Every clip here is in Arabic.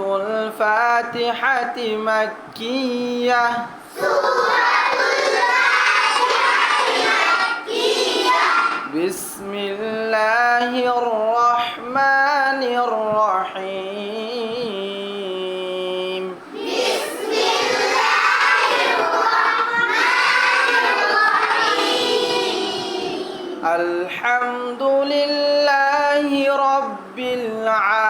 سورة الفاتحة مكية. بسم الله الرحمن الرحيم. الحمد لله رب العالمين.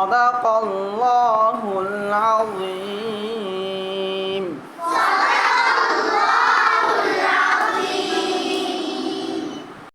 صدق الله العظيم.